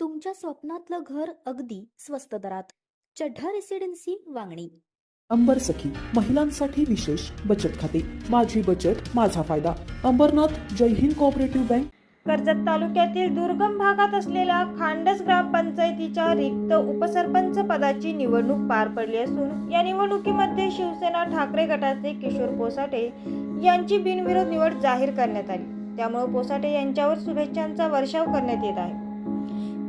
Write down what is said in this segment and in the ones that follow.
तुमच्या स्वप्नातलं घर अगदी स्वस्त दरात. चढ्ढा रेसिडेन्सी वांगणी. अंबर सखी महिलांसाठी विशेष बचत खाते. माझी बचत माझा फायदा. Ambarnath Jai Hind cooperative bank. Karjat तालुक्यातील दुर्गम भागात असलेल्या खांडस ग्रामपंचायतीच्या रिक्त उपसरपंच पदाची निवडणूक पार पडली असून या निवडणुकीमध्ये शिवसेना ठाकरे गटाचे किशोर पोसाटे यांची बिनविरोध निवड जाहीर करण्यात आली. त्यामुळे पोसाटे यांच्यावर शुभेच्छांचा वर्षाव करण्यात येत आहे.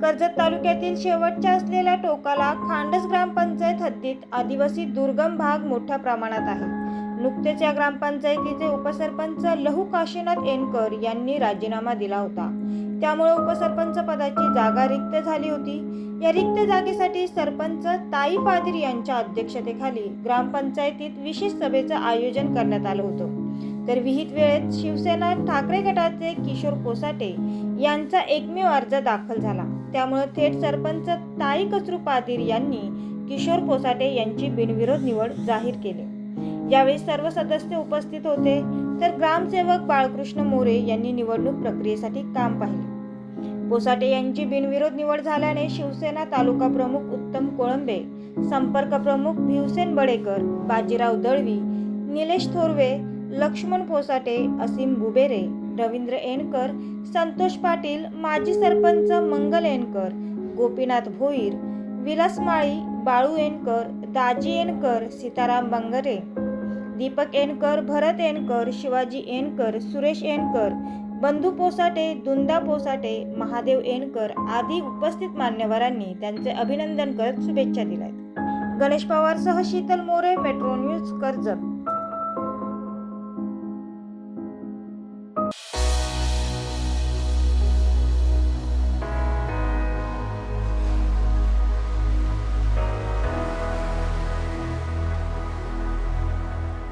कर्जत तालुक्यातील शेवटच्या असलेल्या टोकाला खांडस ग्रामपंचायत हद्दीत आदिवासी दुर्गम भाग मोठ्या प्रमाणात आहे. नुकतेच या ग्रामपंचायतीचे उपसरपंच लहू काशीनाथ एनकर यांनी राजीनामा दिला होता. त्यामुळे उपसरपंच पदाची जागा रिक्त झाली होती. या रिक्त जागेसाठी सरपंच ताई पादरी यांच्या अध्यक्षतेखाली ग्रामपंचायतीत विशेष सभेचं आयोजन करण्यात आलं होतं. तर विहित वेळेत शिवसेना ठाकरे गटाचे किशोर कोसाटे यांचा एकमेव अर्ज दाखल झाला. त्यामुळे थेट सरपंच ताई कचरू पाटील यांनी किशोर पोसाटे यांची बिनविरोध निवड जाहीर केली. यावेळी सर्व सदस्य उपस्थित होते तर ग्रामसेवक बाळकृष्ण मोरे यांनी निवडणूक प्रक्रियेसाठी काम पाहिले. पोसाटे यांची बिनविरोध निवड झाल्याने शिवसेना तालुका प्रमुख उत्तम कोळंबे संपर्क प्रमुख भिवसेन बडेकर बाजीराव दळवी निलेश थोरवे लक्ष्मण पोसाटे असीम बुबेरे रवींद्र एनकर संतोष पाटील माजी सरपंच मंगल एनकर गोपीनाथ भोईर विलास माळी बाळू एनकर दाजी एनकर सीताराम बंगरे दीपक एनकर भरत एनकर शिवाजी एनकर सुरेश एनकर बंधू पोसाटे दुंदा पोसाटे महादेव एनकर आदी उपस्थित मान्यवरांनी त्यांचे अभिनंदन करत शुभेच्छा दिल्यात. गणेश पवारसह शीतल मोरे मेट्रो न्यूज कर्जत.